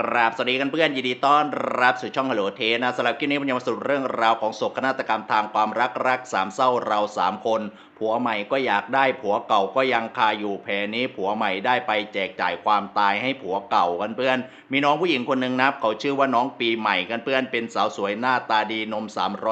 กราบสวัสดีกันเพื่อนยินดีต้อนรับสู่ช่องฮัลโหลเทนะสำหรับคลิปนี้ผมจะมาสรุปเรื่องราวของโศกนาฏกรรมทางความรักรักสามเศร้าเราสามคน ผัวใหม่ก็อยากได้ผัวเก่าก็ยังคาอยู่แพรนี้ผัวใหม่ได้ไปแจกจ่ายความตายให้ผัวเก่ากันเพื่อน มีน้องผู้หญิงคนหนึ่งนะเขาชื่อว่าน้องปีใหม่กันเพื่อนเป็นสาวสวยหน้าตาดีนม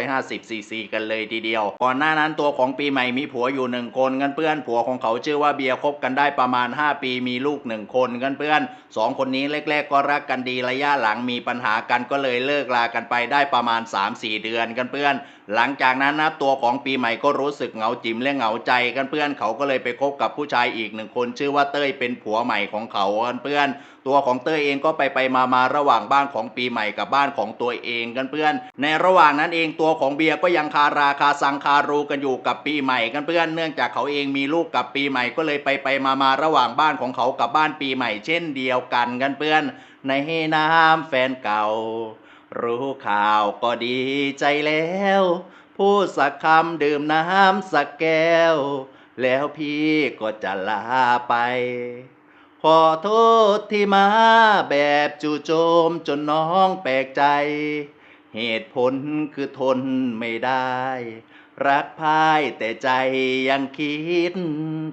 350ซีซีกันเลยทีเดียว ก่อนหน้านั้นตัวของปีใหม่มีผัวอยู่หนึ่งคนกันเพื่อน ผัวของเขาชื่อว่าเบียร์คบกันได้ประมาณ 5 ปีมีลูกหนึ่งคนกันเพื่อนสองคนนี้แรกๆก็รักกันดีระยะหลังมีปัญหากันก็เลยเลิกลากันไปได้ประมาณ 3-4 เดือนกันเพื่อน หลังจากนั้นนะตัวของปีใหม่ก็รู้สึกเหงาจิมและเหงาใจกันเพื่อนเขาก็เลยไปคบกับผู้ชายอีกหนึ่งคน ชื่อว่าเต้ยเป็นผัวใหม่ของเขากันเพื่อน ตัวของเต้ยเองก็ไปไปมามาระหว่างบ้านของปีใหม่กับบ้านของตัวเองกันเพื่อน ในระหว่างนั้นเองตัวของเบียร์ก็ยังคาราคาซังคารูกันอยู่กับปีใหม่กันเพื่อนเนื่องจากเขาเองมีลูกกับปีใหม่ก็เลยไปไปมามาระหว่างบ้านของเขากับบ้านปีใหม่เช่นเดียวกันกันเพื่อน ในน้ำแฟนเก่า รู้ข่าวก็ดีใจแล้ว พูดสักคำดื่มน้ำสักแก้ว แล้วพี่ก็จะลาไป ขอโทษที่มาแบบจู่โจมจนน้องแปลกใจ เหตุผลคือทนไม่ได้ รักพายแต่ใจยังคิด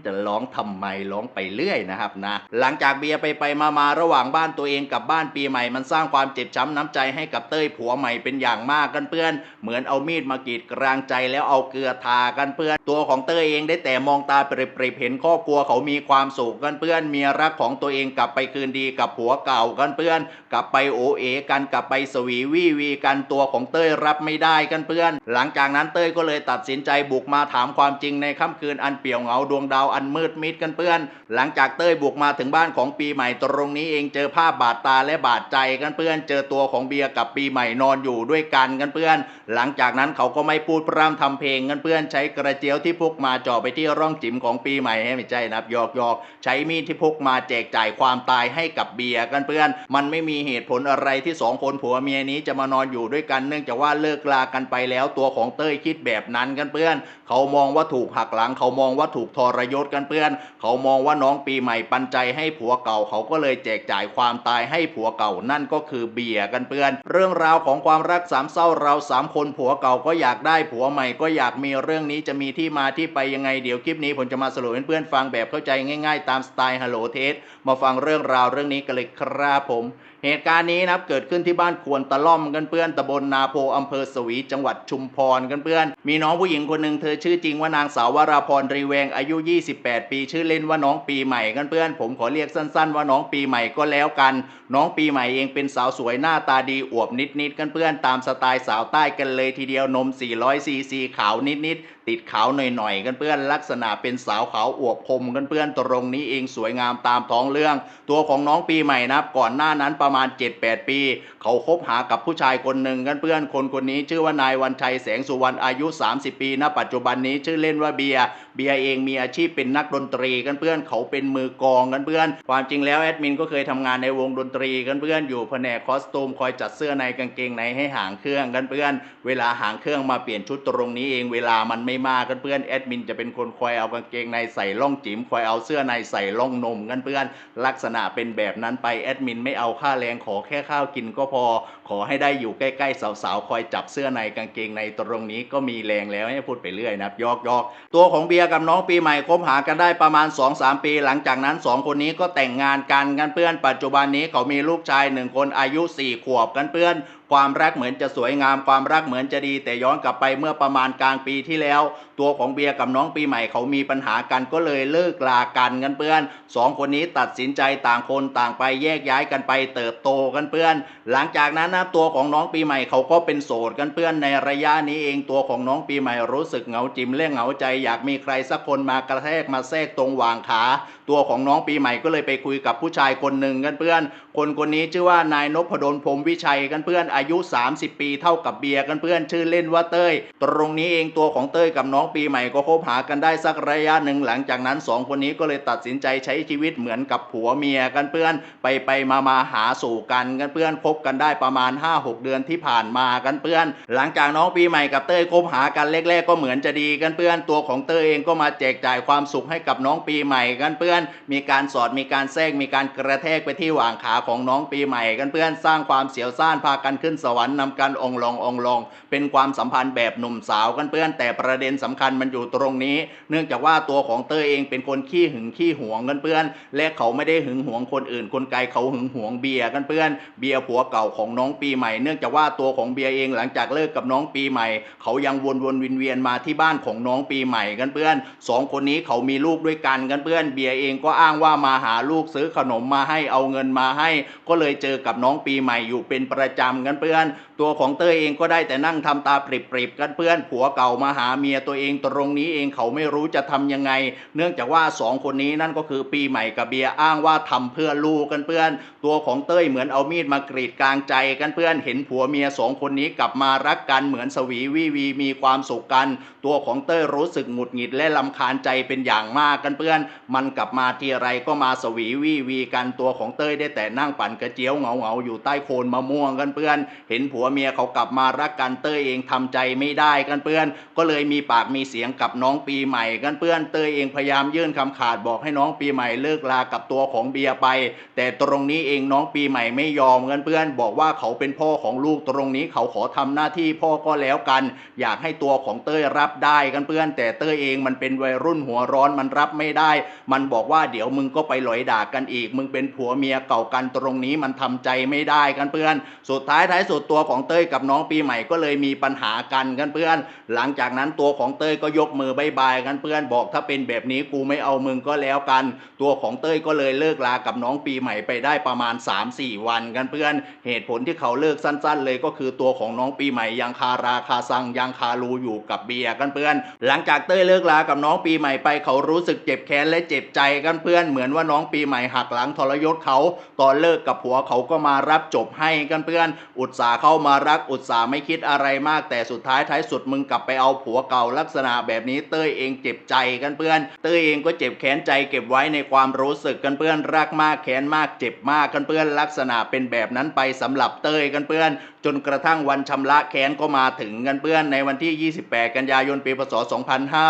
จะร้องทำไมร้องไปเรื่อยนะครับนะ หลังจากเบียร์ไปไปมามาระหว่างบ้านตัวเองกับบ้านปีใหม่มันสร้างความเจ็บช้ำน้ำใจให้กับเต้ยผัวใหม่เป็นอย่างมากกันเพื่อน เหมือนเอามีดมากรีดกลางใจแล้วเอาเกลือทากันเพื่อน ตัวของเต้ยเองได้แต่มองตาเปรยๆเห็นครอบครัวเขามีความสุขกันเพื่อนเมียรักของตัวเองกลับไปคืนดีกับผัวเก่ากันเพื่อน กลับไปโอเอกันกลับไปสวีวีวีกันตัวของเต้ยรับไม่ได้กันเพื่อน หลังจากนั้นเต้ยก็เลยตัดสินใจบุกมาถามความจริงในค่ำคืนอันเปี่ยวเหงาดวงดาวอันมืดมิดกันเพื่อน หลังจากเต้ยบุกมาถึงบ้านของปีใหม่ตรงนี้เองเจอภาพบาดตาและบาดใจกันเพื่อน เจอตัวของเบียร์กับปีใหม่นอนอยู่ด้วยกันกันเพื่อน หลังจากนั้นเขาก็ไม่พูดพร่ำทำเพลงกันเพื่อน ใช้กระเจียวที่พกมาจ่อไปที่ร่องจิ๋มของปีใหม่ให้ไม่ใช่นะครับหยอกหยอกใช้มีดที่พกมาแจกจ่ายความตายให้กับเบียร์กันเพื่อน มันไม่มีเหตุผลอะไรที่สองคนผัวเมียนี้จะมานอนอยู่ด้วยกันเนื่องจากว่าเลิกลากันไปแล้วตัวของเต้ยคิดแบบนั้นกันเพื่อน เขามองว่าถูกหักหลัง เขามองว่าถูกทรยศกันเพื่อน เขามองว่าน้องปีใหม่ปันใจให้ผัวเก่า เขาก็เลยแจกจ่ายความตายให้ผัวเก่านั่นก็คือเบียร์กันเพื่อน เรื่องราวของความรักสามเศร้าเราสามคนผัวเก่าก็อยากได้ผัวใหม่ก็อยากมีเรื่องนี้จะมีที่มาที่ไปยังไงเดี๋ยวคลิปนี้ผมจะมาสรุปให้เพื่อนฟังแบบเข้าใจง่าย ๆ ตามสไตล์ฮัลโหลเทสมาฟังเรื่องราวเรื่องนี้กันเลยครับผม เหตุการณ์นี้นะครับเกิดขึ้นที่บ้านควรตะล่อมกันเพื่อนตำบลนาโพอำเภอสวีจังหวัดชุมพรกันเพื่อน มีน้องผู้หญิงคนหนึ่งเธอชื่อจริงว่านางสาววราพรรีแวงอายุ 28 ปี ชื่อเล่นว่าน้องปีใหม่กันเพื่อน ผมขอเรียกสั้น ๆ ว่าน้องปีใหม่ก็แล้วกัน น้องปีใหม่เองเป็นสาวสวยหน้าตาดีอวบนิดๆกันเพื่อนตามสไตล์สาวใต้กันเลยทีเดียวนม 400ซีซีขาวนิดๆ ติดขาวหน่อยๆกันเพื่อนลักษณะเป็นสาวขาวอวบคมกันเพื่อนตรงนี้เองสวยงามตามท้องเรื่อง ตัวของน้องปีใหม่นะครับก่อนหน้านั้นประมาณ 7-8 ปี เขาคบหากับผู้ชายคนหนึ่งกันเพื่อนคนคนนี้ ชื่อว่านายวันชัยแสงสุวรรณอายุ 30 ปีณปัจจุบันนี้ชื่อเล่นว่าเบียร์เบียร์เองมีอาชีพเป็นนักดนตรีกันเพื่อนเขาเป็นมือกองกันเพื่อน ความจริงแล้วแอดมินก็เคยทำงานในวงดนตรีกันเพื่อนอยู่แผนกคอสตูมคอยจัดเสื้อในกางเกงในให้หางเครื่องกันเพื่อน เวลาหางเครื่องมาเปลี่ยนชุดตรงนี้เองเวลามันไม่มากันเพื่อนแอดมินจะเป็นคนคอยเอากางเกงในใส่ร่องจิ๋มคอยเอาเสื้อในใส่ร่องนมกันเพื่อนลักษณะเป็นแบบนั้นไปแอดมินไม่เอาค่าแรงขอแค่ข้าวกินก็พอ ขอให้ได้อยู่ใกล้ๆสาวๆคอยจับเสื้อในกางเกงในตรงนี้ก็มีแรงแล้วให้พูดไปเรื่อยนะครับยอกยอกตัวของเบียร์กับน้องปีใหม่คบหากันได้ประมาณ 2-3 ปี หลังจากนั้น 2 คนนี้ก็แต่งงานกันกันเพื่อนปัจจุบันนี้เขามีลูกชายหนึ่งคนอายุ 4 ขวบกันเพื่อน ความรักเหมือนจะสวยงามความรักเหมือนจะดี แต่ย้อนกลับไปเมื่อประมาณกลางปีที่แล้ว ตัวของเบียร์กับน้องปีใหม่เขามีปัญหากันก็เลยเลิกลากันกันเพื่อนสองคนนี้ตัดสินใจต่างคนต่างไปแยกย้ายกันไปเติบโตกันเพื่อน หลังจากนั้นนะตัวของน้องปีใหม่เขาก็เป็นโสดกันเพื่อนในระยะนี้เองตัวของน้องปีใหม่รู้สึกเหงาจิมและเหงาใจ อยากมีใครสักคนมากระแทกมาแทรกตรงหว่างขา ตัวของน้องปีใหม่ก็เลยไปคุยกับผู้ชายคนหนึ่งกันเพื่อน คนคนนี้ชื่อว่านายนพดลพรมวิชัยกันเพื่อนอายุ 30 ปีเท่ากับเบียร์กันเพื่อนชื่อเล่นว่าเต้ย ตรงนี้เองตัวของเต้ยกับน้องปีใหม่ก็คบหากันได้สักระยะหนึ่งหลังจากนั้นสองคนนี้ก็เลยตัดสินใจใช้ชีวิตเหมือนกับผัวเมียกันเพื่อน ไปไปมามาหาสู่กันกันเพื่อนคบกันได้ประมาณ 5-6 เดือนที่ผ่านมากันเพื่อน หลังจากน้องปีใหม่กับเต้ยคบหากันแรกๆก็เหมือนจะดีกันเพื่อนตัวของเต้ยเองก็มาแจกจ่ายความสุขให้กับน้องปีใหม่กันเพื่อน มีการสอดมีการแทรกมีการกระแทกไปที่หว่างขาของน้องปีใหม่กันเพื่อนสร้างความเสียวซ่านพากันขึ้นสวรรค์นำกันองค์ลงองค์ลงเป็นความสัมพันธ์แบบหนุ่มสาวกันเพื่อนแต่ประเด็นสำคัญมันอยู่ตรงนี้ เนื่องจากว่าตัวของเต้ยเองเป็นคนขี้หึงขี้หวงกันเพื่อน และเขาไม่ได้หึงหวงคนอื่น คนไกลเขาหึงหวงเบียร์กันเพื่อน เบียร์ผัวเก่าของน้องปีใหม่ เนื่องจากว่าตัวของเบียร์เองหลังจากเลิกกับน้องปีใหม่ เขายังวนวนวียนเวียนมาที่บ้านของน้องปีใหม่กันเพื่อนสองคนนี้เขามีลูกด้วยกันกันเพื่อนเบียร์เองก็อ้างว่ามาหาลูกซื้อขนมมาให้เอาเงินมาให้ ก็เลยเจอกับน้องปีใหม่อยู่เป็นประจำกันเพื่อน ตัวของเต้ยเองก็ได้แต่นั่งทำตาปริบๆกันเพื่อน ผัวเก่ามาหาเมียตัวเองตรงนี้เองเขาไม่รู้จะทำยังไง เนื่องจากว่าสองคนนี้นั่นก็คือปีใหม่กับเบียร์อ้างว่าทำเพื่อลูกกันเพื่อน ตัวของเต้ยเหมือนเอามีดมากรีดกลางใจกันเพื่อน เห็นผัวเมียสองคนนี้กลับมารักกันเหมือนสวีวีวีมีความสุขกันตัวของเต้ยรู้สึกหงุดหงิดและลำคาญใจเป็นอย่างมากกันเพื่อน มันกลับมาทีไรก็มาสวีวีวีกันตัวของเต้ยได้แต่นั่งปั่นกระเจียวเหงาเหงาอยู่ใต้โคนมะม่วงกันเพื่อน เห็นผัวเมียเขากลับมารักกันเต้ยเองทำใจไม่ได้กันเพื่อน ก็เลยมีปากมีเสียงกับน้องปีใหม่กันเพื่อนเต้ยเองพยายามยื่นคำขาดบอกให้น้องปีใหม่เลิกลากับตัวของเบียร์ไป แต่ตรงนี้เองน้องปีใหม่ไม่ยอมกันเพื่อน บอกว่าเขาเป็นพ่อของลูกตรงนี้เขาขอทำหน้าที่พ่อก็แล้วกัน อยากให้ตัวของเต้ยรับรับได้กันเพื่อน แต่เต้ยเองมันเป็นวัยรุ่นหัวร้อนมันรับไม่ได้ มันบอกว่าเดี๋ยวมึงก็ไปหลอยด่ากันอีก มึงเป็นผัวเมียเก่ากันตรงนี้มันทำใจไม่ได้กันเพื่อน สุดท้ายท้ายสุดตัวของเต้ยกับน้องปีใหม่ก็เลยมีปัญหากันกันเพื่อน หลังจากนั้นตัวของเต้ยก็ยกมือบายบายกันเพื่อนบอกถ้าเป็นแบบนี้กูไม่เอามึงก็แล้วกัน ตัวของเต้ยก็เลยเลิกลากับน้องปีใหม่ไปได้ประมาณ 3-4 วันกันเพื่อน เหตุผลที่เขาเลิกสั้น ๆ เลยก็คือตัวของน้องปีใหม่ยังคาราคาซังยังคารูอยู่กับเบียร์กันเพื่อน หลังจากเต้ยเลิกลากับน้องปีใหม่ไปเขารู้สึกเจ็บแค้นและเจ็บใจกันเพื่อนเหมือนว่าน้องปีใหม่หักหลังทรยศเขา ตอนเลิกกับผัวเขาก็มารับจบให้กันเพื่อน อุตส่าห์เข้ามารักอุตส่าห์ไม่คิดอะไรมาก แต่สุดท้ายท้ายสุดมึงกลับไปเอาผัวเก่าลักษณะแบบนี้เต้ยเองเจ็บใจกันเพื่อน เต้ยเองก็เจ็บแค้นใจเก็บไว้ในความรู้สึกกันเพื่อนรักมากแค้นมากเจ็บมากกันเพื่อนลักษณะเป็นแบบนั้นไปสำหรับเต้ยกันเพื่อนจนกระทั่งวันชำระแค้นก็มาถึงกันเพื่อนในวันที่ 28 กันยายน ปีพศ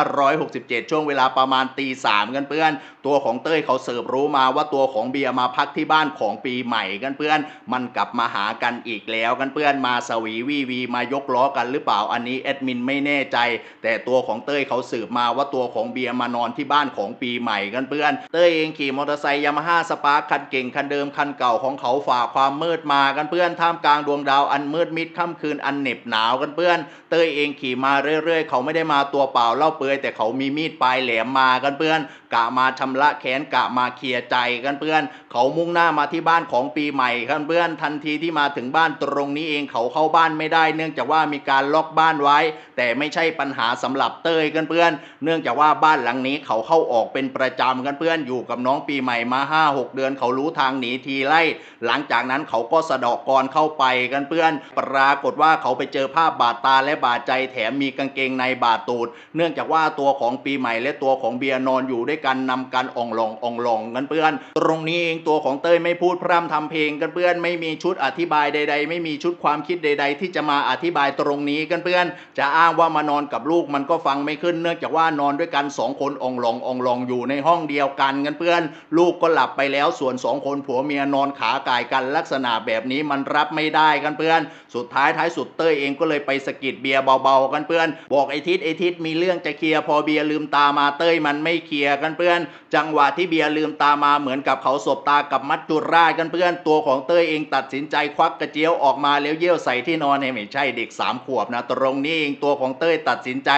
2567 ช่วงเวลาประมาณตีสามกันเพื่อน ตัวของเต้ยเขาสืบรู้มาว่าตัวของเบียร์มาพักที่บ้านของปีใหม่กันเพื่อน มันกลับมาหากันอีกแล้วกันเพื่อนมาสวีวีวีมายกล้อกันหรือเปล่าอันนี้แอดมินไม่แน่ใจ แต่ตัวของเต้ยเขาสืบมาว่าตัวของเบียร์มานอนที่บ้านของปีใหม่กันเพื่อน เต้ยเองขี่มอเตอร์ไซค์ยามาฮ่าสปาร์คคันเก่งคันเดิมคันเก่าของเขาฝ่าความมืดมากันเพื่อนท่ามกลางดวงดาวอันมืดมิดค่ำคืนอันเหน็บหนาวกันเพื่อน เต้ยเองขี่มาเรื่อยๆ เขาไม่ได้มาตัวเปล่าเล่าเปลือยแต่เขามีมีดปลายแหลมมากันเพื่อน กะมาชำระแค้นกะมาเคลียร์ใจกันเพื่อน เขามุ่งหน้ามาที่บ้านของปีใหม่กันเพื่อนทันทีที่มาถึงบ้านตรงนี้เองเขาเข้าบ้านไม่ได้ เนื่องจากว่ามีการล็อกบ้านไว้ แต่ไม่ใช่ปัญหาสำหรับเต้ยกันเพื่อน เนื่องจากว่าบ้านหลังนี้เขาเข้าออกเป็นประจำกันเพื่อนอยู่กับน้องปีใหม่มาห้าหกเดือน เขารู้ทางหนีทีไล่ หลังจากนั้นเขาก็สะดอกกรเข้าไปกันเพื่อน ปรากฏว่าเขาไปเจอภาพบาดตาและบาดใจแถมมีกางเกงในบาดตูด เนื่องจากว่าตัวของปีใหม่และตัวของเบียร์นอนอยู่ด้วยกันนำกันอ่องลองอ่องลองกันเพื่อน ตรงนี้เองตัวของเต้ยไม่พูดพร่ำทำเพลงกันเพื่อน ไม่มีชุดอธิบายใด ๆ ไม่มีชุดความคิดใด ๆ ที่จะมาอธิบายตรงนี้กันเพื่อน จะอ้างว่ามานอนกับลูกมันก็ฟังไม่ขึ้นเนื่องจากว่านอนด้วยกันสองคนอ่องลองอ่องลองอยู่ในห้องเดียวกันกันเพื่อน ลูกก็หลับไปแล้วส่วนสองคนผัวเมียนอนขาก่ายกันลักษณะแบบนี้มันรับไม่ได้กันเพื่อน สุดท้ายท้ายสุดเต้ยเองก็เลยไปสกิดเบียร์เบาๆกันเพื่อน บอกไอทิศไอทิศมีเรื่องจะเคลียร์พอเบียร์ลืมตามาเต้ยมันไม่เคลียร์กันเพื่อน จังหวะที่เบียร์ลืมตามาเหมือนกับเขาสบตากับมัจจุราชกันเพื่อนตัวของเต้ยเองตัดสินใจควักกระเจียวออกมาแล้วเยี่ยวใส่ที่นอนให้ไม่ใช่เด็กสามขวบนะตรงนี้เองตัวของเต้ยตัดสินใจ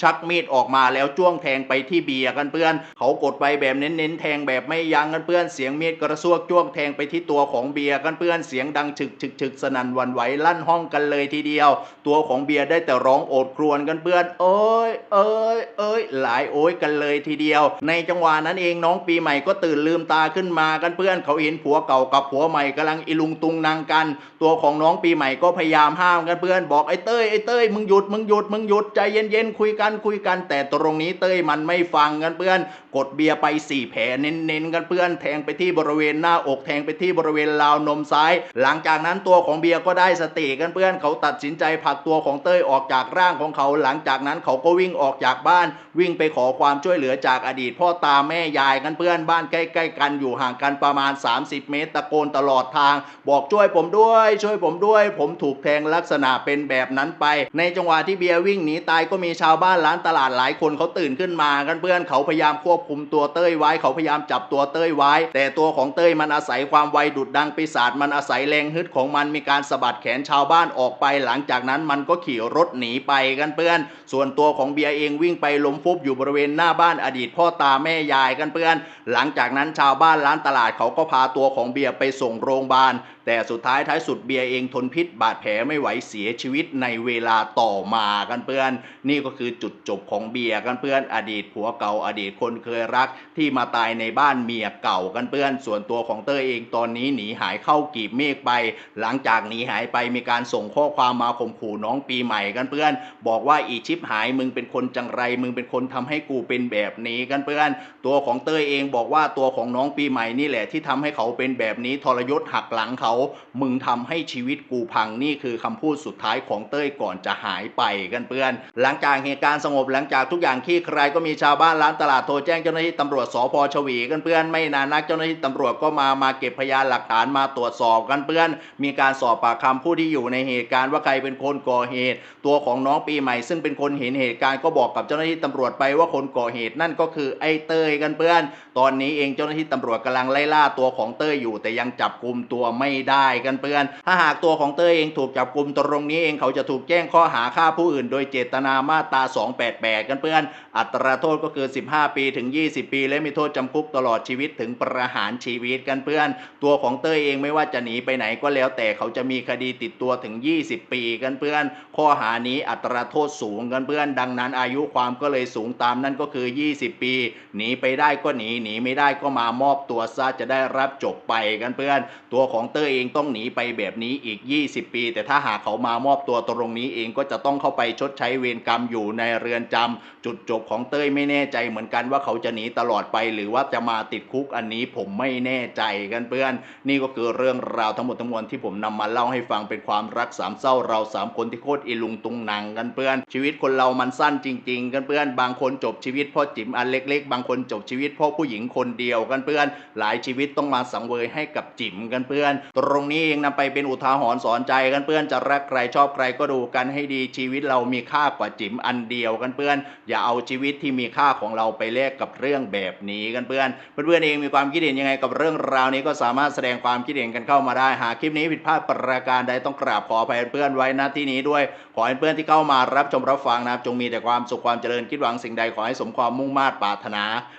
ชักมีดออกมาแล้วจ้วงแทงไปที่เบียร์กันเพื่อน เขากดไปแบบเน้นๆแทงแบบไม่ยั้งกันเพื่อนเสียงมีดกระซวกจ้วงแทงไปที่ตัวของเบียร์กันเพื่อนเสียงดังฉึกฉึกฉึกสนั่นวันไหวลั่นห้องกันเลยทีเดียว ตัวของเบียร์ได้แต่ร้องโอดครวญกันเพื่อนโอ้ยเอ้ยเอ้ยหลายโอ้ยกันเลยทีเดียว ในจังหวะนั้นเองน้องปีใหม่ก็ตื่นลืมตาขึ้นมากันเพื่อนเขาเห็นผัวเก่ากับผัวใหม่กำลังอิลุงตุงนางกัน ตัวของน้องปีใหม่ก็พยายามห้ามกันเพื่อนบอกไอ้เต้ยไอ้เต้ยมึงหยุดมึงหยุดมึงหยุดใจเย็นๆคุยกันคุยกัน แต่ตรงนี้เต้ยมันไม่ฟังกันเพื่อน กดเบียร์ไปสี่แผลเน้นๆกันเพื่อนแทงไปที่บริเวณหน้าอกแทงไปที่บริเวณราวนมซ้าย หลังจากนั้นตัวของเบียร์ก็ได้สติกันเพื่อนเขาตัดสินใจผลักตัวของเต้ยออกจากร่างของเขา หลังจากนั้นเขาก็วิ่งออกจากบ้าน วิ่งไปขอความช่วยเหลือจากอดีตพ่อตาแม่ยายกันเพื่อนบ้านใกล้ ๆ กันอยู่ห่างกันประมาณ 30 เมตร ตะโกนตลอดทาง บอกช่วยผมด้วย ช่วยผมด้วย ผมถูกแทงลักษณะเป็นแบบนั้นไป ในจังหวะที่เบียร์วิ่งหนีตายก็มีชาวบ้านร้านตลาดหลายคนเขาตื่นขึ้นมากันเพื่อนเขาพยายามควบคุมตัวเต้ยไว้เขาพยายามจับตัวเต้ยไว้ แต่ตัวของเต้ยมันอาศัยความไวดุดดังปีศาจมันอาศัยแรงฮึดของมันมีการสะบัดแขนชาวบ้านออกไป หลังจากนั้นมันก็ขี่รถหนีไปกันเพื่อน ส่วนตัวของเบียร์เองวิ่งไปล้มฟุบอยู่บริเวณหน้าบ้านอดีตพ่อตาแม่ยายกันเพื่อน หลังจากนั้นชาวบ้านร้านตลาดเขาก็พาตัวของเบียร์ไปส่งโรงพยาบาลแต่สุดท้ายท้ายสุดเบียร์เองทนพิษบาดแผลไม่ไหวเสียชีวิตในเวลาต่อมากันเพื่อน นี่ก็คือจุดจบของเบียร์กันเพื่อนอดีตผัวเก่าอดีตคนเคคยรักที่มาตายในบ้านเมียเก่ากันเพื่อนส่วนตัวของเต้ยเองตอนนี้หนีหายเข้ากีบเมฆไป หลังจากหนีหายไปมีการส่งข้อความมาข่มขู่น้องปีใหม่กันเพื่อน บอกว่าอีชิปหายมึงเป็นคนจังไร มึงเป็นคนทำให้กูเป็นแบบนี้กันเพื่อน ตัวของเต้ยเองบอกว่าตัวของน้องปีใหม่นี่แหละที่ทำให้เขาเป็นแบบนี้ทรยศหักหลังเขา มึงทำให้ชีวิตกูพังนี่คือคำพูดสุดท้ายของเต้ยก่อนจะหายไปกันเพื่อน หลังจากเหตุการณ์สงบหลังจากทุกอย่างคลี่คลายก็มีชาวบ้านร้านตลาดโทรแจ้งเจ้าหน้าที่ตำรวจสพชวีกันเพื่อนไม่นานนักเจ้าหน้าที่ตำรวจก็มามาเก็บพยานหลักฐานมาตรวจสอบกันเพื่อน มีการสอบปากคำผู้ที่อยู่ในเหตุการณ์ว่าใครเป็นคนก่อเหตุ ตัวของน้องปีใหม่ ซึ่งเป็นคนเห็นเหตุการณ์ก็บอกกับเจ้าหน้าที่ตำรวจไปว่าคนก่อเหตุนั่นก็คือไอ้เต้ยกันเพื่อน ตอนนี้เองเจ้าหน้าที่ตำรวจกำลังไล่ล่าตัวของเต้ยอยู่ แต่ยังจับกลุ่มตัวไม่ได้กันเพื่อน ถ้าหากตัวของเต้ยเองถูกจับกลุ่มตรงนี้เองเขาจะถูกแจ้งข้อหาฆ่าผู้อื่น โดยเจตนามาตรา 288 กันเพื่อน อัตราโทษก็คือ 15 ปีถึง 20 ปี และมีโทษจำคุกตลอดชีวิตถึงประหารชีวิตกันเพื่อน ตัวของเต้ยเองไม่ว่าจะหนีไปไหนก็แล้ว แต่เขาจะมีคดีติดตัวถึง 20 ปีกันเพื่อน ข้อหานี้อัตราโทษสูงกันเพื่อน ดังนั้นอายุความก็เลยสูงตามนั่นก็คือ 20 ปีหนีไปได้ก็หนีหนีไม่ได้ก็มามอบตัวซะจะได้รับจบไปกันเพื่อน ตัวของเต้ยเองต้องหนีไปแบบนี้อีก 20 ปี แต่ถ้าหากเขามามอบตัวตรงนี้เองก็จะต้องเข้าไปชดใช้เวรกรรมอยู่ในเรือนจำจุดจบของเต้ยไม่แน่ใจเหมือนกันว่าเขาจะหนีตลอดไป หรือว่าจะมาติดคุกอันนี้ผมไม่แน่ใจกันเพื่อน นี่ก็คือเรื่องราวทั้งหมดทั้งมวลที่ผมนำมาเล่าให้ฟังเป็นความรักสามเศร้าเราสามคนที่โคตรอีลุงตุงนางกันเพื่อน ชีวิตคนเรามันสั้นจริง ๆ กันเพื่อนบางคนจบชีวิตเพราะจิ๋มอันเล็ก ๆ บางคนจบชีวิตเพราะผู้หญิงคนเดียวกันเพื่อน หลายชีวิตต้องมาสังเวยให้กับจิ๋มกันเพื่อน ตรงนี้เองนำไปเป็นอุทาหรณ์สอนใจกันเพื่อนจะรักใครชอบใครก็ดูกันให้ดีชีวิตเรามีค่ากว่าจิ๋มอันเดียวกันเพื่อน อย่าเอาชีวิตที่มีค่าของเราไปแลกกับเรื่องแบบนี้กันเพื่อนเพื่อนๆเองมีความคิดเห็นยังไงกับเรื่องราวนี้ก็สามารถแสดงความคิดเห็นกันเข้ามาได้หากคลิปนี้ผิดพลาดประการใดต้องกราบขออภัยเพื่อนไว้ณที่นี้ด้วย ขอให้เพื่อนที่เข้ามารับชมรับฟังนะครับจงมีแต่ความสุขความเจริญคิดหวังสิ่งใดขอให้สมความมุ่งมา่ปรารถนา